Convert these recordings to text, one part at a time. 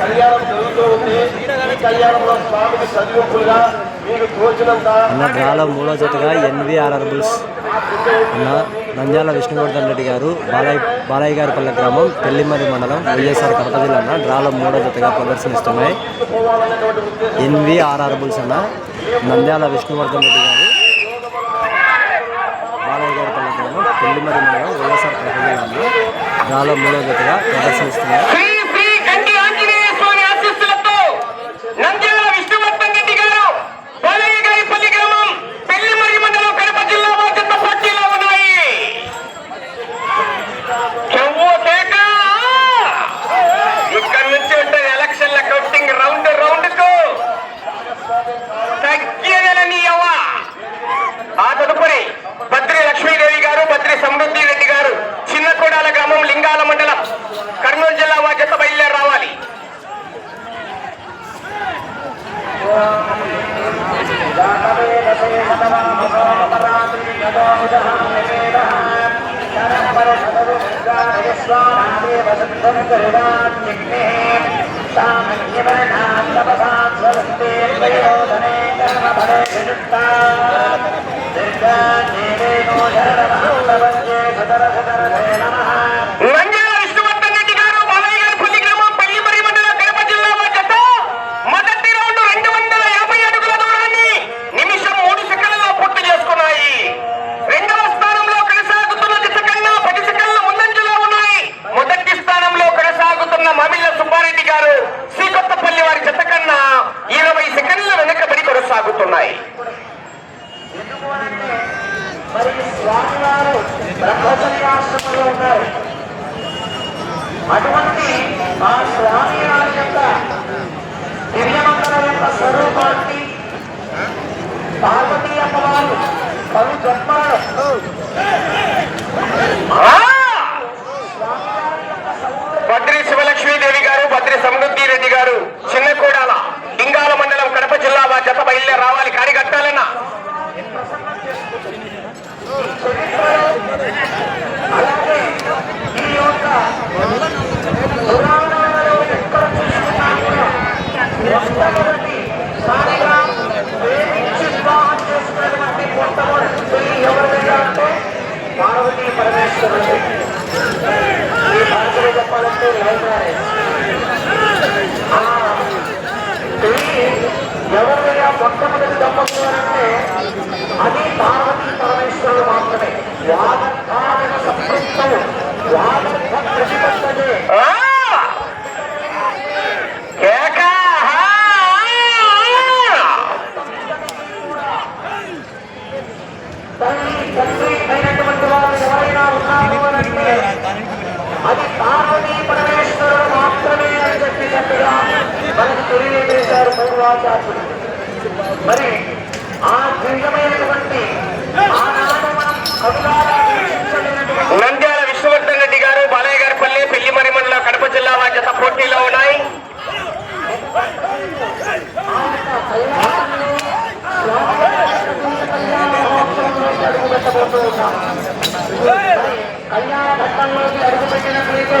కళ్యాణం జరుగుతూ ఉంది. ఈ కళ్యాణంలో స్వామికి చదివింపులుగా మీకు తోచినంత మూడో జతగా ఎన్విఆర్ఆర్ బుల్స్ అన్న నంద్యాల విష్ణువర్ధన్ రెడ్డి గారు బాలయ్య బాలయ్య గారి పల్లె గ్రామం పెళ్ళిమరి మండలం వైఎస్ఆర్ కడప జిల్లా అన్న డ్రాలో మూడో జతగా ప్రదర్శనిస్తున్నాయి. ఎన్విఆర్ఆర్బుల్స్ అన్న నంద్యాల విష్ణువర్ధన్ రెడ్డి గారు బాలయ్య గారి పల్లె గ్రామం పెళ్ళిమరి మండలం వైఎస్ఆర్ కడప జిల్లా అన్న డ్రాలో మూడో జతగా ప్రదర్శనిస్తున్నాయి. Bye. ఎవరైనా మొట్టమొదటి దంపతులంటే అది పార్వతీ పరమేశ్వరుడు మాత్రమే వాదకారణ సంపృక్తం వాదక ప్రతిపత్తమే అది తార మనకు తెలియజేశారు పూర్వాచార్యులు. మరి ఆ దివ్యమైనటువంటి నంద్యాల విష్ణువర్ధన్ రెడ్డి గారు బాలయ్య గారి పల్లె పెళ్ళి మరిమండల కడప జిల్లా పోటీలో ఉన్నాయి. అడుగుపెట్టినట్లయితే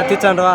తీర్చండి రా.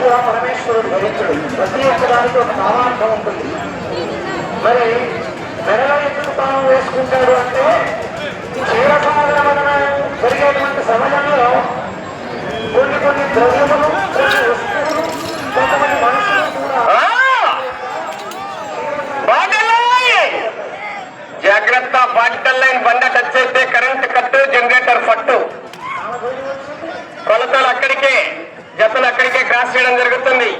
కూడా పరమేశ్వరుడు ధరించడు ప్రతి ఒక్కదానికి ఒక భావార్థం ఉంటుంది. మరి మెడలో ఎందుకు తాను వేసుకుంటాడు అంటే క్షీర క్షీరసాగర వలన జరిగేటువంటి సమయంలో కొన్ని కొన్ని ద్రవ్యములు కొన్ని వస్తువులు కొంతమంది మనుషులు కూడా జాగ్రత్త పాటికల్ లైన్ బండ టచ్ అయితే కరెంట్ కట్టు జనరేటర్ పట్టు. కొలతలు అక్కడికే. జతలు అక్కడికే క్రాస్ చేయడం జరుగుతుంది.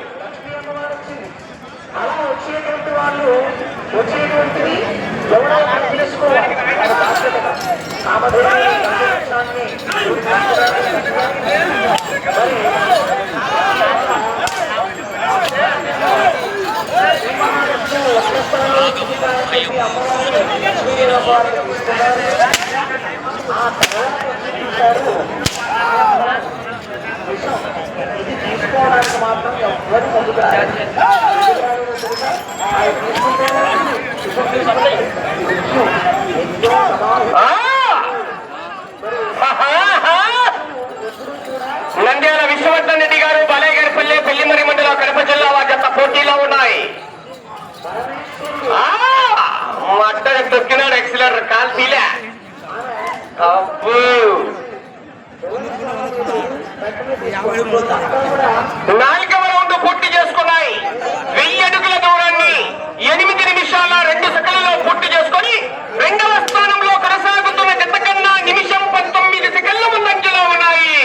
అమ్మవారు అలా వచ్చేటువంటి వాళ్ళు వచ్చేటువంటిది అమ్మవారు ఆ తర్వాత వచ్చేసారు ఇది తీసుకోవడానికి మాత్రం ఎవరు పొందుతారు అది నంద్యాల విశ్వవర్ధన్ రెడ్డి గారు బాలయ్య పెళ్ళిమరి మండలం కడప జిల్లా వారి జత పోటీలో ఉన్నాయి. ఆ! తొక్కినాడు ఎక్సలర్ కాల్ తీలే. అబ్బో! నాలుగవ రౌండ్ పూర్తి చేసుకున్నాయి. వెయ్యి అడుగుల దూరాన్ని ఎనిమిది నిమిషాల రెండు సెకండ్లలో పూర్తి చేసుకొని రెండవ స్థానంలో కొనసాగుతున్న జత కన్నా నిమిషం పంతొమ్మిది సెకండ్ల ముందంజలో ఉన్నాయి.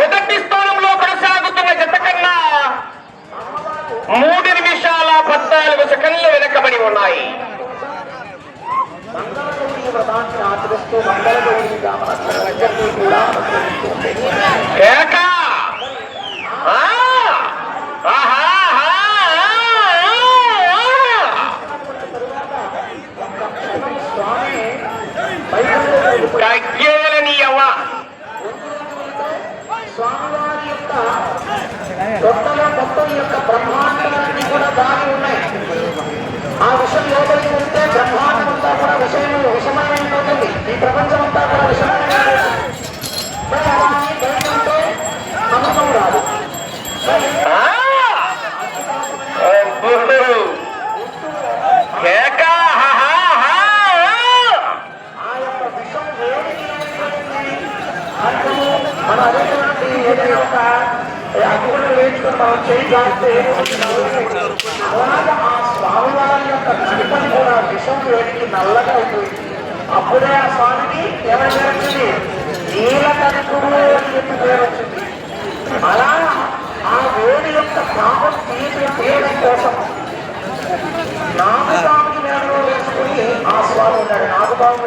మొదటి స్థానంలో కొనసాగుతున్న జత కన్నా మూడు నిమిషాల పద్నాలుగు సెకండ్లు వెనకబడి ఉన్నాయి. వ్రతాన్ని ఆచరిస్తూ కూడా అవ్వ స్వామివారి యొక్క కొత్తలో కొత్త యొక్క బ్రహ్మాండాలన్నీ కూడా దాగి ఉన్నాయి. ఆ విషయం లోపలికి వెళ్తే బ్రహ్మాండం అంతా కూడా విషయం విషమయమైపోతుంది ఈ ప్రపంచం అంతా కూడా రాదు ఆ! మన ఏదైనా ఒక చేయి ఆ స్వామివారి యొక్క కడిపని కూడా విషం వేడికి నల్లగా అవుతుంది అప్పుడే ఆ స్వామికి ఏమని పేరు నీల కనుకుడు అని చెప్పి పేరు వచ్చింది అలా ఆ వేడి యొక్క పాపం తీర్చి తీయడం కోసం నాగుబాబుకి నేను వేసుకుని ఆ స్వామి ఉన్నాడు. నాగుబాబు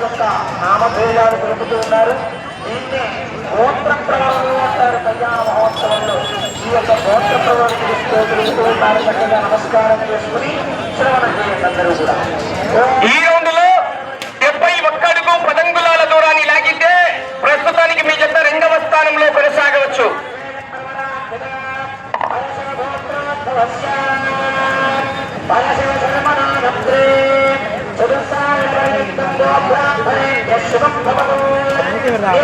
యొక్క నామధేయాలు పెరుగుతూ ఉన్నారు దీన్ని గోత్ర ప్రవర్తన అంటారు కళ్యాణ మహోత్సవంలో ఈ యొక్క గోత్ర ప్రవర్తన తెలుస్తూ ఉన్నారు చక్కగా నమస్కారం చేసుకుని శ్రవణం చేయండి అందరూ కూడా లాగితే ప్రస్తుతానికి మీ జత రెండవ స్థానంలో కొనసాగవచ్చు రావాలి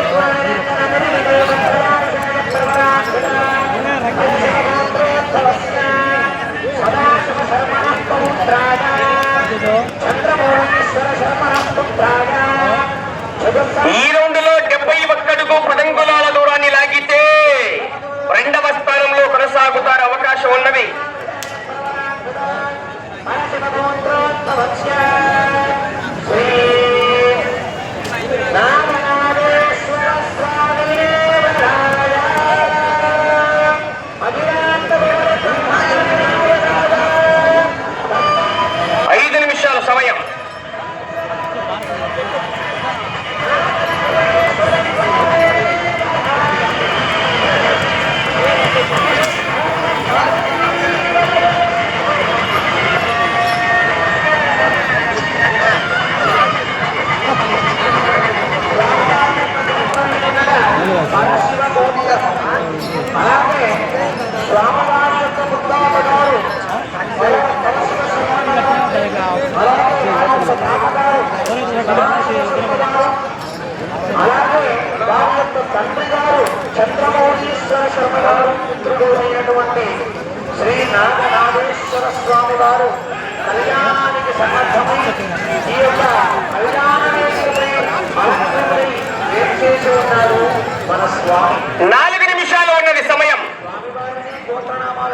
నాలుగు నిమిషాలు ఉన్నది సమయం.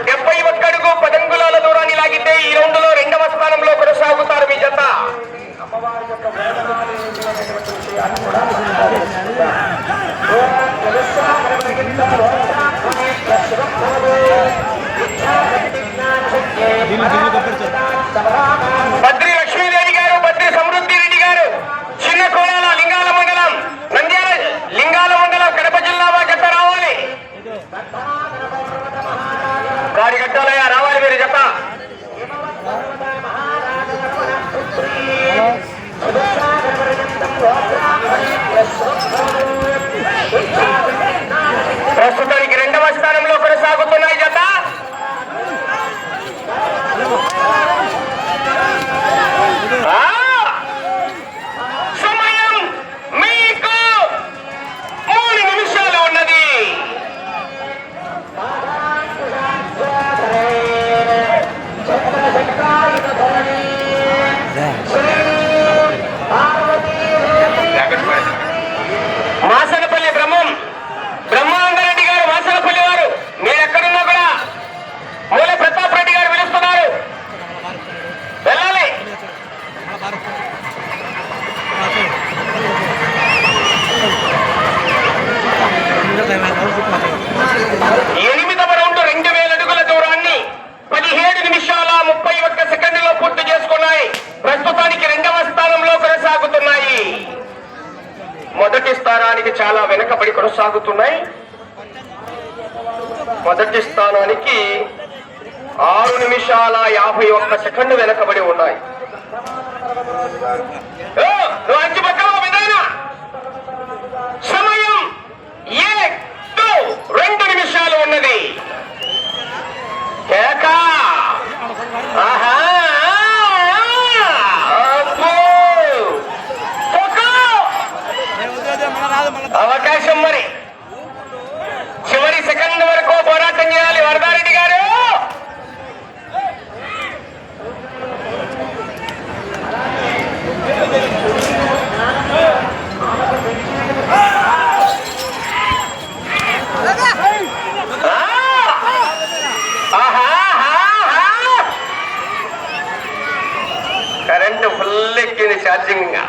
డెబ్బై ఒక్కడుగు పదంగులాల దూరాన్ని లాగితే ఈ రౌండ్లో రెండవ స్థానంలో కొనసాగుతారు మీ జత. బద్రీ বিশ্ববিদ্যালয়ে കൺഫണ്ട് വില కరెంట్ ఫుల్ ఎక్కింది ఛార్జింగ్ ఇంకా.